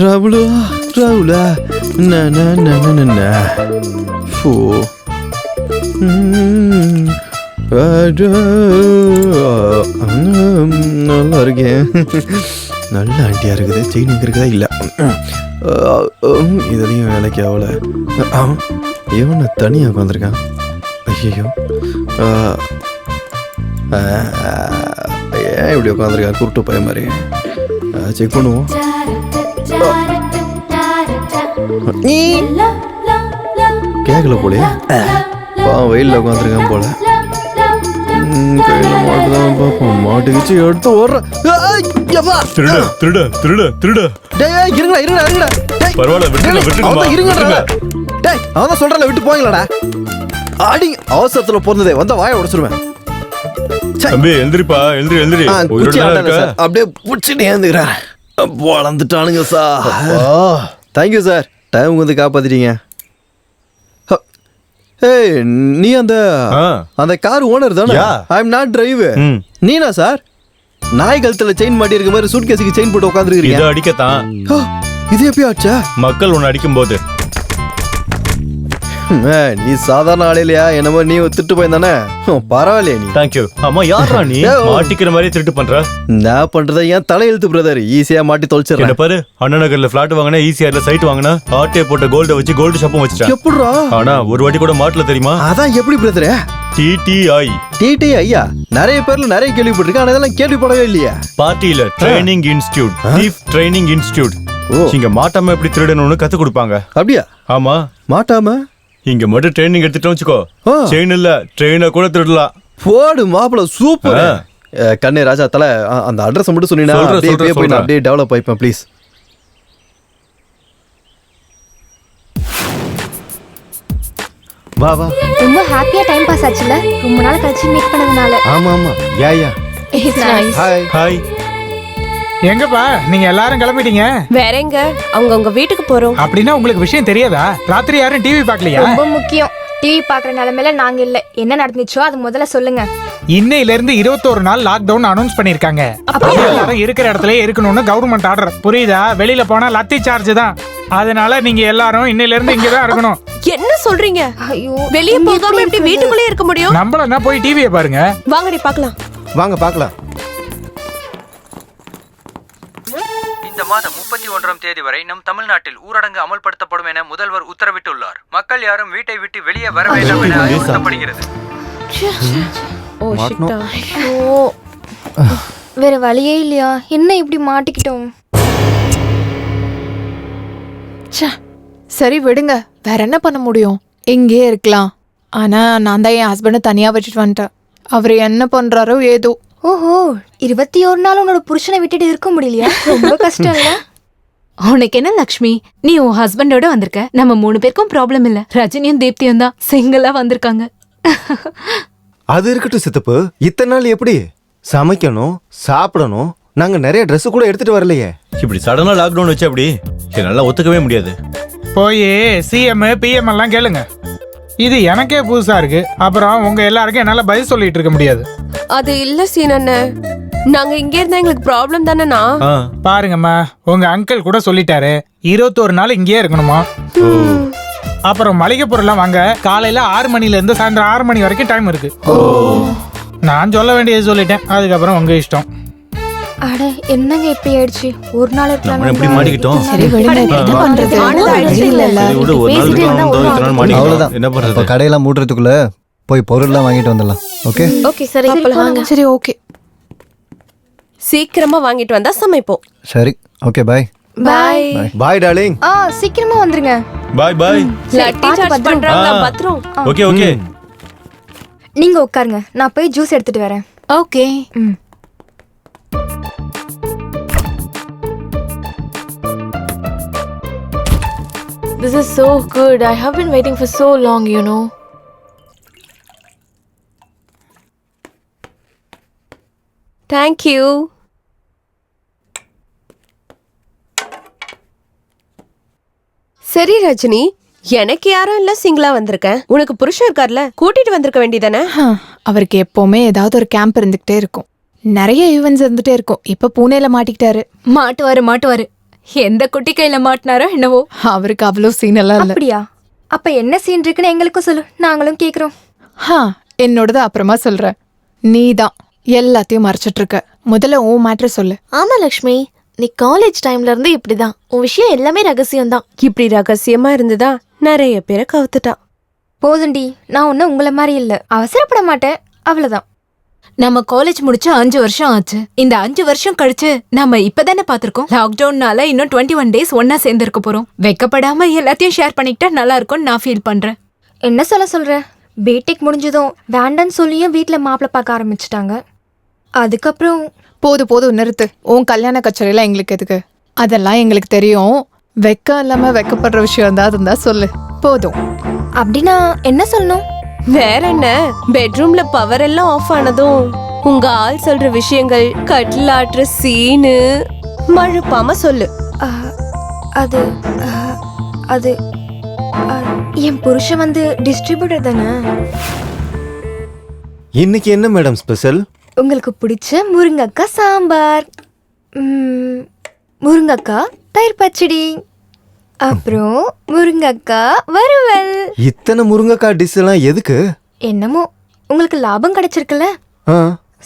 ராகுலா ராகுலா ந ந ந ஃபோ. நல்லா இருக்கேன். நல்ல ஆண்டியா இருக்குது. செயின் இங்கே இருக்குதா இல்லை. இதுலேயும் வேலைக்கு ஆகல இவன் தனியாக உட்காந்துருக்கான். ஐயோ ஏன் இப்படி உட்காந்துருக்கான்? குருட்டு பையன் மாதிரி. செக் பண்ணுவோம். கேட்கல போலயே. பாவம் வெயிலில் உட்காந்துருக்கான் போல. கையில மாட்டுதான் பார்ப்போம். மாட்டுக்கிச்சு எடுத்து ஓடுற திருட திருட திருட திருட. டேய் இருங்கடா இருங்கடா இருங்கடா. டேய் பரவாயில்ல, விட்டுருங்க, டேய், இருங்கடா. அவன் தான் சொல்றல விட்டு போங்களடா. அடி அவசரத்துல பிறந்ததே. வந்த வாயை உடைச்சிருவேன். தம்பி எழுந்திரிப்பா எழுந்திரி எழுந்திரி. தான் அப்படியே புடிச்சுட்டு ஏந்துக்கிறேன் வளர்ந்துட்டானுங்க sir. Thank you sir time வந்து காப்பாத்திட்டீங்க. ஹ. ஏய் நீ அந்த ஆ. அந்த கார் ஓனர் தானே? Yeah. I am not driver ம். நீனா சார் நாய் கழுத்துல செயின் மாட்டி இருக்க மாதிரி சூட் கேஸுக்கு செயின் போட்டு இதை உட்காந்துருக்கீங்க அடிக்கத்தான் இது எப்பயும் ஆச்சா? மக்கள் உன்னை அடிக்கும் போது நீ சாதாரண ஆள் இல்லையா? என்னமோ நீ திட்டு போயிருந்தானே பரவாயில்லையே நீ. தேங்க்யூ ஆமா யாரா நீ. மாட்டிக்கிற மாதிரி திருட்டு பண்ற? நான் பண்றத ஏன் தலையெழுத்து பிரதர் ஈஸியா மாட்டி தொலைச்சிடுறேன். பாரு அண்ணா நகர்ல பிளாட் வாங்கினா ஈஸியார்ல சைட் வாங்கினா ஆட்டே போட்ட கோல்ட வச்சு கோல்டு ஷாப்பும் வச்சுட்டேன். எப்படிரா ஆனா ஒரு வாட்டி கூட மாட்டல தெரியுமா? அதான் எப்படி பிரதரே டிடிஐ டிடி ஐயா நிறைய பேர்ல நிறைய கேள்விப்பட்டிருக்கேன் ஆனா இதெல்லாம் கேள்விப்படவே இல்லையா. பார்ட்டியில training institute thief training institute. இங்க மாட்டாம எப்படி திருடணும்னு கத்து கொடுப்பாங்க. அப்படியா? ஆமா. மாட்டாம? இங்க மட்டும் ட்ரைனிங் எடுத்துட்டோம் வச்சுக்கோ. செயின் இல்ல ட்ரெயினை கூட திருடலாம் போடு மாப்பிள சூப்பர். கண்ணே ராஜா தலை அந்த அட்ரஸ் மட்டும் சொன்னீங்கன்னா அப்படியே போய் நான். அப்படியே டெவலப் ஆயிப்பேன் ப்ளீஸ் வா வா. ரொம்ப ஹாப்பியா டைம் பாஸ் ஆச்சுல. ரொம்ப நாள் கழிச்சு மீட் பண்ணதுனால. ஆமா ஆமா. Yeah yeah. It's nice hi hi எங்கப்பா? நீங்க எல்லாரும் கிளம்பிட்டீங்க. வேற எங்க? அவங்க உங்க வீட்டுக்கு போறோம். அப்படின்னா உங்களுக்கு விஷயம் தெரியாதா? ராத்திரி யாரும் டிவி பார்க்கலையா? ரொம்ப முக்கியம். டிவி பாக்குற நிலைமையில நாங்க இல்ல. என்ன நடந்துச்சோ அது முதல்ல சொல்லுங்க. இன்னையில இருந்து இருபத்தோரு நாள் லாக்டவுன் அனௌன்ஸ் பண்ணிருக்காங்க எல்லாரும் இருக்கிற இடத்துல இருக்கணும்னு கவர்மெண்ட் ஆர்டர் புரியுதா? வெளியில போனா லத்தி சார்ஜ் தான். அதனால நீங்க எல்லாரும் இன்னையில இருந்து இங்க தான் இருக்கணும். என்ன சொல்றீங்க? ஐயோ வெளிய போகாம எப்படி? வீட்டுக்குள்ளே இருக்க முடியும்? நம்மளன்னா போய் டிவியை பாருங்க. வாங்கடி பார்க்கலாம். வாங்க பார்க்கலாம். மாதம் முப்பத்தி ஒன்றாம் தேதி வரை நம் தமிழ்நாட்டில் ஊரடங்கு அமல்படுத்தப்படும் என முதல்வர் உத்தரவிட்டுள்ளார். மக்கள் யாரும் வீட்டை விட்டு வெளியே வர வேண்டாம் என அறிவுறுத்தப்படுகிறது. ஓ ஷிட்டா ஐயோ. வேற வழியே இல்லையா? என்ன இப்படி மாட்டிக்கிட்டோம்? ச்சே. சரி விடுங்க. வேற என்ன பண்ண முடியும்? இங்கேயே இருக்கலாம். ஆனா நான் தான் என் ஹஸ்பண்டை தனியா வச்சுட்டு வந்துட்டேன். அவர் என்ன பண்றாரோ ஏதோ. ஓஹோ இருபத்தி ஒரு நாள் உன்னோட புருஷனை விட்டுட்டு இருக்க முடியலையா? ரொம்ப கஷ்டம் இல்ல உனக்கு என்ன லக்ஷ்மி? நீ உன் ஹஸ்பண்டோட வந்திருக்க. நம்ம மூணு பேருக்கும் ப்ராப்ளம் இல்ல. ரஜினியும் தீப்தியும் தான் சிங்கிளா வந்திருக்காங்க. அது இருக்கட்டும் சித்தப்பு. இத்தனை நாள் எப்படி? சமைக்கணும் சாப்பிடணும். நாங்க நிறைய Dress கூட எடுத்துட்டு வரலையே. இப்படி சடனா லாக்டவுன் வச்சு அப்படி என்னால ஒத்துக்கவே முடியாது. போய் சிஎம் பிஎம் எல்லாம் கேளுங்க. இது எனக்கே புதுசா இருக்கு. அப்புறம் உங்க எல்லாருக்கும் என்னால பதில் சொல்லிட்டு இருக்க முடியாது. அது இல்ல சீன் அண்ணன் நாங்க இங்க இருந்தா எங்களுக்கு ப்ராப்ளம் தானேண்ணா? பாருங்கம்மா உங்க அங்கிள் கூட சொல்லிட்டாரு. இருபத்தோரு நாள் இங்கேயே இருக்கணுமா? அப்புறம் மளிகை பொருள்லாம் வாங்க காலையில ஆறு மணில இருந்து சாயந்தரம் ஆறு மணி வரைக்கும் டைம் இருக்கு. நான் சொல்ல வேண்டியது சொல்லிட்டேன். அதுக்கப்புறம் உங்க இஷ்டம். அட என்னங்க இப்படி ஆயிடுச்சு? ஒரு நாள் நம்ம எப்படி மாட்டிக்கிட்டோம்? சரி விடுங்க இப்ப என்ன பண்றது? விடு, ஒரு நாள் இருக்கணும், இத்தனை நாள் மாட்டிக்கிட்டோம். இப்போ கடையெல்லாம் மூடுறதுக்குள்ள போய் பொருள்லாம் வாங்கிட்டு வந்துடலாம். ஓகே? ஓகே சரி வாங்க. சரி ஓகே. சீக்கிரமா வாங்கிட்டு வந்தா சமைப்போம். சரி ஓகே பாய் பாய் பாய் டார்லிங் ஆ சீக்கிரமா வந்துருங்க. பாய் பாய் லட்டி சார்ஜ் பத்திரம். பண்றாங்க ஓகே ஓகே. நீங்க உட்காருங்க. நான் போய் ஜூஸ் எடுத்துட்டு வரேன். ஓகே. ம். This is so good. I have been waiting for so long, you know. Thank you சரி ரஜினி. எனக்கு யாரும் இல்ல சிங்கிளா வந்திருக்கேன். உனக்கு புருஷன் இருக்கார்ல கூட்டிட்டு வந்திருக்க வேண்டியதானே? அவருக்கு எப்பவுமே ஏதாவது ஒரு கேம்ப் இருந்துகிட்டே இருக்கும். நிறைய ஈவெண்ட்ஸ் இருந்துட்டே இருக்கும். இப்ப பூனேல மாட்டிக்கிட்டாரு. மாட்டுவாரு மாட்டுவாரு. எந்த குட்டி கையில மாட்டினாரோ என்னவோ? அவருக்கு அவ்வளோ சீன் எல்லாம் இல்ல. அப்படியா? அப்ப என்ன சீன் இருக்குன்னு எங்களுக்கும் சொல்லு. நாங்களும் கேக்குறோம். ஹா என்னோடது அப்புறமா சொல்றேன். நீ தான் எல்லாத்தையும் மறைச்சிட்டு இருக்க. முதல்ல உன் மேட்ரு சொல்லு. ஆமா லக்ஷ்மி. நீ காலேஜ் டைம்ல இருந்து இப்படிதான். உன் விஷயம் எல்லாமே ரகசியம் தான் இப்படி ரகசியமா இருந்துதா? நிறைய பேரை கவுத்துட்டான் போதுண்டி நான் ஒன்னும் உங்களை மாதிரி இல்ல. அவசரப்பட மாட்டேன். அவ்வளவுதான். நம்ம காலேஜ் முடிச்சு அஞ்சு வருஷம் ஆச்சு. இந்த அஞ்சு வருஷம் கழிச்சு நம்ம இப்பதானே பாத்திருக்கோம் லாக்டவுன்னால இன்னும் டுவெண்ட்டி ஒன் டேஸ் ஒன்னா சேர்ந்திருக்க போறோம். வெக்கப்படாம எல்லாத்தையும் ஷேர் பண்ணிக்கிட்டா நல்லா இருக்கும்னு நான் ஃபீல் பண்றேன். என்ன சொல்ல சொல்ற? பிடெக் முடிஞ்சதும் வேண்டான்னு சொல்லியும் வீட்ல மாப்பிள்ளை பார்க்க ஆரம்பிச்சிட்டாங்க. அதுக்கப்புறம் போது போதும் நிறுத்து. உன் கல்யாண கச்சேரியில எங்களுக்கு எதுக்கு? அதெல்லாம் எங்களுக்கு தெரியும். வெக்கம் இல்லாம வெக்கப்படுற விஷயம் தான் இருந்தா சொல்லு. போதும். அப்படின்னா என்ன சொல்லணும்? வேற என்ன? பெட்ரூம்ல பவர் எல்லாம் ஆஃப் ஆனதும் உங்க ஆள் சொல்ற விஷயங்கள் கட்டில் ஆட்டுற சீனு மழுப்பாம சொல்லு. அது அது என் புருஷன் வந்து டிஸ்ட்ரிபியூட்டர் தானே? இன்னைக்கு என்ன மேடம் ஸ்பெஷல் உங்களுக்கு பிடிச்ச முருங்கக்காய் சாம்பார். ம், முருங்கக்காய் தயிர் பச்சடி. அப்புறம் முருங்கக்காய் வறுவல். இத்தனை முருங்கைக்காய் டிஷ் எல்லாம் எதுக்கு? என்னமோ உங்களுக்கு லாபம் கிடைச்சிருக்குல்ல?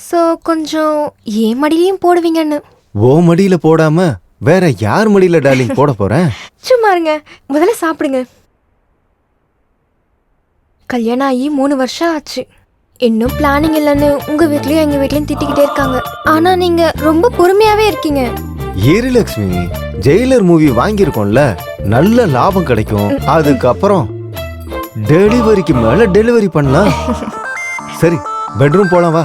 ஸோ கொஞ்சம் ஏன் மடியிலையும் போடுவீங்கன்னு. ஓ மடியில போடாம வேற யார் மடியில டார்லிங் போட போறேன்? சும்மா இருங்க. முதல்ல சாப்பிடுங்க. கல்யாணம் ஆகி மூணு வருஷம் ஆச்சு. இன்னும் பிளானிங் இல்லைன்னு உங்க வீட்லயும் எங்க வீட்லயும் திட்டிக்கிட்டே இருக்காங்க. ஆனா நீங்க ரொம்ப பொறுமையாவே இருக்கீங்க. ஏரிலக்ஷ்மி ஜெயிலர் மூவி வாங்கியிருக்கோம்ல நல்ல லாபம் கிடைக்கும். அதுக்கப்புறம் டெலிவரிக்கு மேல டெலிவரி பண்ணலாம். சரி பெட்ரூம் போலாம் வா.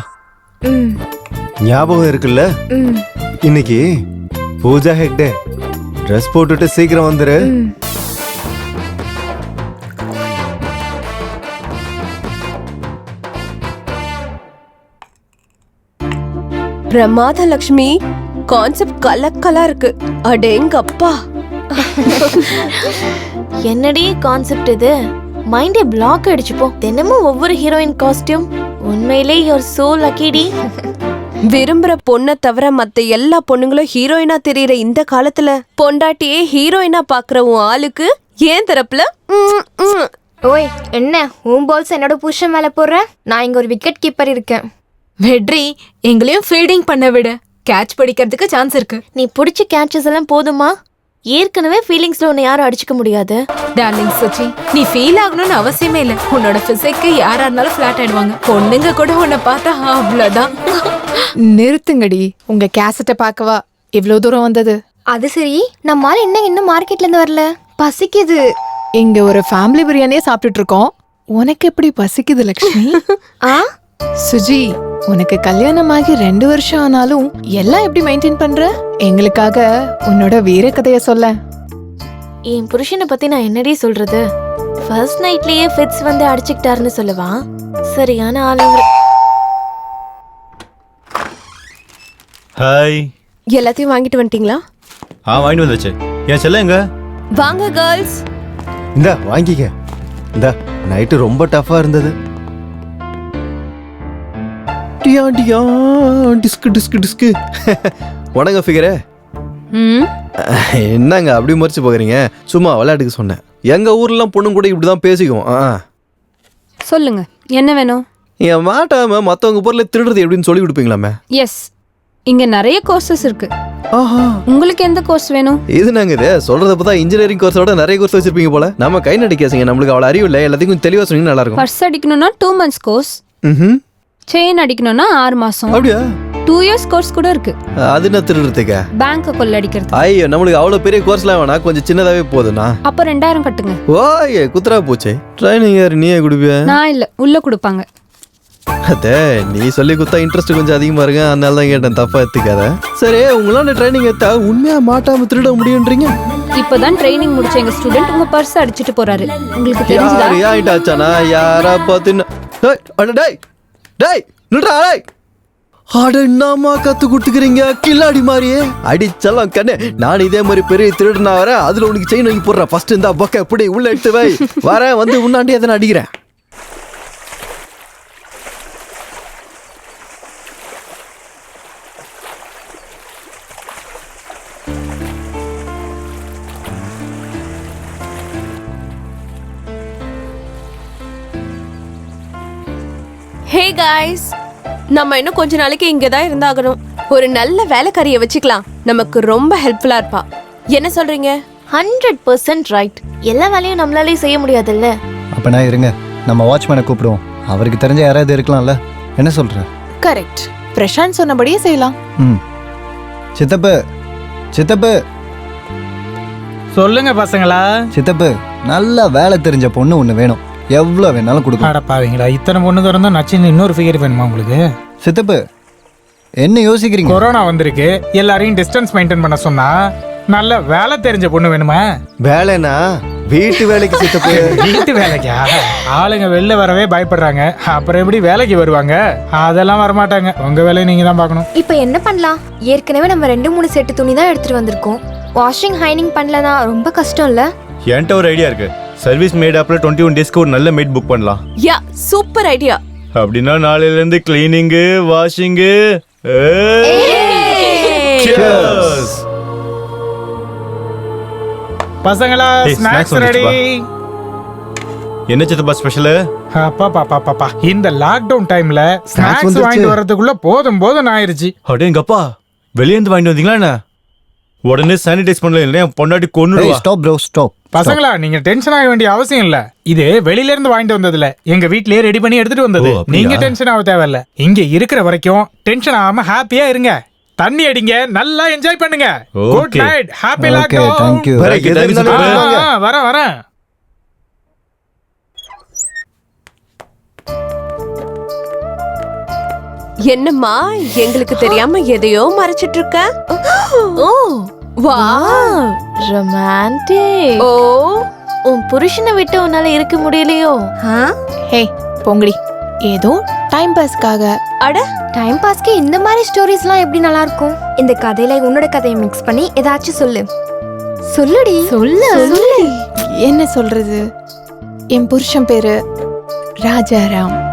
ஞாபகம் இருக்குல்ல? இன்னைக்கு பூஜா ஹெக்டே ட்ரெஸ் போட்டுட்டு சீக்கிரம் வந்துரு. பிரமாத லக்ஷ்மி கான்செப்ட் கலக்கலா இருக்கு. அடேங்கப்பா. என்னடி கான்செப்ட் இது? மைண்டே பிளாக் அடிச்சுப்போம் தினமும் ஒவ்வொரு ஹீரோயின் காஸ்டியூம் உண்மையிலே யுவர் சோ லக்கிடி விரும்புற பொண்ணை தவிர மத்த எல்லா பொண்ணுங்களும் ஹீரோயினா தெரியற இந்த காலத்துல பொண்டாட்டியே ஹீரோயினா பாக்குற உன் ஆளுக்கு ஏன் தரப்புல ம், ம். ஓய் என்ன? உன் பால்ஸ் என்னோட புருஷன் மேல போடுற? நான் இங்க ஒரு விக்கெட் கீப்பர் இருக்கேன். வெட்ரி எங்களையும் ஃபீல்டிங் பண்ண விடு. கேட்ச் பிடிக்கிறதுக்கு சான்ஸ் இருக்கு. நீ பிடிச்ச கேட்சஸ் எல்லாம் போதுமா? ஏற்கனவே ஃபீலிங்ஸ்ல உன்னை யாரும் அடிச்சுக்க முடியாது. டார்லிங் சச்சி நீ ஃபீல் ஆகணும்னு அவசியமே இல்ல. உன்னோட பிசிக்கு யாரா இருந்தாலும் ஃபிளாட் ஆயிடுவாங்க. பொண்ணுங்க கூட உன்னை பார்த்தா அவ்வளவுதான். நிறுத்துங்கடி. உங்க கேசட்டை பார்க்கவா? இவ்வளவு தூரம் வந்தது? அது சரி. நம்மால என்ன இன்னும் மார்க்கெட்ல இருந்து வரல. பசிக்குது. இங்க ஒரு ஃபேமிலி பிரியாணியே சாப்பிட்டுட்டு இருக்கோம். உனக்கு எப்படி பசிக்குது லக்ஷ்மி? ஆ? சுஜி உனக்கு கல்யாணமாகி ரெண்டு வருஷம் ஆனாலும் எல்லாம் எப்படி மெயின்டைன் பண்ற? எங்களுக்காக உன்னோட வீர கதைய சொல்ல. என் புருஷனை பத்தி நான் என்னடி சொல்றது? ஃபர்ஸ்ட் நைட்லயே ஃபிட்ஸ் வந்து அடிச்சுக்கிட்டாருன்னு சொல்லவா? சரியான ஆளுங்க ஹாய் எல்லாத்தையும் வாங்கிட்டு வந்துட்டீங்களா? ஆ வாங்கிட்டு வந்தாச்சு. என் செல்ல எங்க? வாங்க கேர்ள்ஸ் இந்த வாங்கிக்க. இந்த நைட்டு ரொம்ப டஃபா இருந்தது. டியா டியா டிஸ்கு டிஸ்கு டிஸ்கு. உனங்க ஃபிகரே. என்னங்க அப்படி மறிச்சு போகிறீங்க? சும்மா விளையாட்டுக்கு சொன்னேன். எங்க ஊர்லாம் பொண்ணுங்க கூட இப்படிதான் பேசிக்குவோம் ஆ. சொல்லுங்க என்ன வேணும்? என் மாட்டாம மத்தவங்க பொருளை திருடுறது எப்படின்னு சொல்லி கொடுப்பீங்களாமே? எஸ் இங்க நிறைய கோர்சஸ் இருக்கு. ஆஹா. உங்களுக்கு எந்த கோர்ஸ் வேணும்? இது நாங்க இது? சொல்றத பார்த்தா இன்ஜினியரிங் கோர்ஸோட நிறைய கோர்ஸ் வச்சிருப்பீங்க போல. நம்ம கை நடிக்காசுங்க நம்மளுக்கு அவ்வளவு அறிவு இல்லை. எல்லாத்தையும் கொஞ்சம் தெளிவா சொன்னீங்கன்னா நல்லா இருக்கும். பர்ஸ் அடிக்கணும்னா டூ மந்த்ஸ் கோர்ஸ் ம்ஹும். செயின் அடிக்கணும்னா ஆறு மாசம். அப்படியா? டூ இயர்ஸ் கோர்ஸ் கூட இருக்கு. அது என்ன திருடுறதுக்கா? பேங்க் கொள்ளடிக்கிறது ஐயோ நம்மளுக்கு அவ்வளவு பெரிய கோர்ஸ்லாம் வேணா கொஞ்சம் சின்னதாவே போதும்ண்ணா. அப்போ ரெண்டாயிரம் கட்டுங்க. ஓய் குத்துரா போச்சே. ட்ரைனிங் யாரு நீயே குடுப்பிய? நான் இல்ல உள்ள கொடுப்பாங்க. அதே நீ சொல்லி குத்தா இன்ட்ரெஸ்ட் கொஞ்சம் அதிகமா இருக்கு. அதனால தான் கேட்டேன் தப்பா எடுத்துக்காத. சரி உங்களால ட்ரைனிங் எடுத்தா உண்மையா மாட்டாம திருட முடியுன்றீங்க? இப்பதான் ட்ரைனிங் முடிச்ச எங்க ஸ்டூடெண்ட் உங்க பர்ஸ் அடிச்சிட்டு போறாரு. உங்களுக்கு தெரிஞ்சுதா? யாரு ஆயிட்டாச்சானா யாரா பார்த்து டேய், அட டேய் நில்றா டேய். அட என்னம்மா கத்து கொடுத்துக்கிறீங்க? கில்லாடி மாதிரியே அடிச்சலாம் கண்ணே. நான் இதே மாதிரி பெரிய திருடனா வரேன் அதுல உனக்கு செயின் வாங்கி போடுறேன். ஃபர்ஸ்ட் இந்த பக்க எப்படி உள்ள எடுத்து வை. வரேன் வந்து உன்னாண்டி எதனா அடிக்கிறேன். ஹே காய்ஸ் நம்ம இன்னும் கொஞ்ச நாளைக்கு இங்க தான் இருந்தாகணும். ஒரு நல்ல வேலைக்காரிய வச்சுக்கலாம். நமக்கு ரொம்ப ஹெல்ப்ஃபுல்லா இருப்பா. என்ன சொல்றீங்க? ஹண்ட்ரட் பர்சன்ட் ரைட் எல்லா வேலையும் நம்மளாலே செய்ய முடியாதுல்ல? அப்போ நான் இருங்க. நம்ம வாட்ச்மேனை கூப்பிடுவோம். அவருக்கு தெரிஞ்ச யாராவது இருக்கலாம்ல. என்ன சொல்ற? கரெக்ட் பிரசாந்த் சொன்னபடியே செய்யலாம். ம். சித்தப்பு. சித்தப்பு. சொல்லுங்க பசங்களா. சித்தப்பு நல்லா வேலை தெரிஞ்ச பொண்ணு ஒன்று வேணும். எவ்வளோ வேணாலும் கொடுக்கும் அட பாவீங்களா இத்தனை பொண்ணுங்க இருந்தா நச்சுன்னு இன்னொரு ஃபிகர் வேணுமா உங்களுக்கு? சித்தப்பு என்ன யோசிக்கிறீங்க? கொரோனா வந்திருக்கு எல்லாரையும் டிஸ்டன்ஸ் மெயின்டைன் பண்ண சொன்னா நல்ல வேலை தெரிஞ்ச பொண்ணு வேணுமா? வேலைனா வீட்டு வேலைக்கு சித்தப்பு. வீட்டு வேலைக்கா? ஆளுங்க வெளில வரவே பயப்படுறாங்க. அப்புறம் எப்படி வேலைக்கு வருவாங்க? அதெல்லாம் வரமாட்டாங்க. உங்க வேலையை நீங்க தான் பார்க்கணும். இப்போ என்ன பண்ணலாம்? ஏற்கனவே நம்ம ரெண்டு மூணு செட்டு துணி தான் எடுத்துட்டு வந்திருக்கோம். வாஷிங் ஹைனிங் பண்ணலனா ரொம்ப கஷ்டம் இல்ல என்கிட்ட ஒரு ஐடியா இருக்கு. சர்வீஸ் மேட் ஆப்ல டுவெண்ட்டி ஒன் டேஸ்க்கு ஒரு நல்ல மேட் புக் பண்ணலாம். யா சூப்பர் ஐடியா அப்படின்னா நாளையில இருந்து கிளீனிங்கு வாஷிங்கு பசங்களா ஸ்நாக்ஸ் ரெடி என்ன சித்தப்பா ஸ்பெஷல் அப்பா பாப்பா பாப்பா இந்த லாக்டவுன் டைம்ல ஸ்நாக்ஸ். வாங்கிட்டு வரதுக்குள்ள போதும் போதும் ஆயிருச்சு. அடேங்கப்பா வெளியே இருந்து வாங்கிட்டு வந்தீங்களா என்ன? உடனே சானிடைஸ் பண்ணல இல்லையா? பொண்டாட்டி கொன்னுடுவா. ஸ்டாப் ப்ரோ ஸ்டாப் பசங்களா நீங்க டென்ஷன் ஆக வேண்டிய அவசியம் இல்ல. இது வெளியில இருந்து வாங்கிட்டு வந்ததுல. எங்க வீட்லயே ரெடி பண்ணி எடுத்துட்டு வந்தது? நீங்க டென்ஷன் ஆக தேவையில்ல. இங்க இருக்கிற வரைக்கும் டென்ஷன் ஆகாம ஹாப்பியா இருங்க. தண்ணி அடிங்க நல்லா என்ஜாய் பண்ணுங்க. குட். நைட் ஹாப்பி லாக்டவுன் இருந்தாலும் சித்தப்பு. வாங்க. வரேன் வரேன். என்னம்மா எங்களுக்கு தெரியாம எதையோ மறைச்சிட்டு இருக்க? ஓ ரொமான்டிக் ஓ உன் புருஷனை விட்டு உன்னால இருக்க முடியலையோ? ஹே பொங்கடி. ஏதோ டைம் பாஸ்க்காக அட. டைம் பாஸ்க்கு இந்த மாதிரி ஸ்டோரிஸ்லாம் எப்படி நல்லா இருக்கும் இந்த கதையில உன்னோட கதையை மிக்ஸ் பண்ணி ஏதாச்சும் சொல்லு. சொல்லுடி. சொல்லு. என்ன சொல்றது? என் புருஷன் பேரு ராஜாராம்.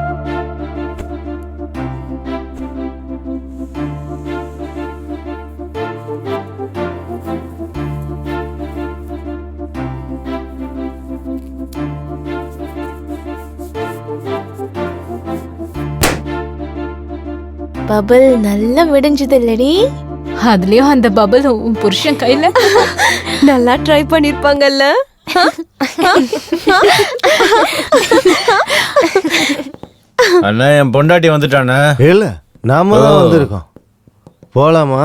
பபிள் நல்லா விடிஞ்சது இல்லடி அதுலயும் அந்த பபுள் உன் புருஷன் கையில? நல்லா ட்ரை பண்ணிருப்பாங்கல்ல. அண்ணா என் பொண்டாட்டி வந்துட்டானே இல்ல நாம தான் வந்திருக்கோம். போலாமா?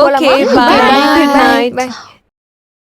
Okay bye by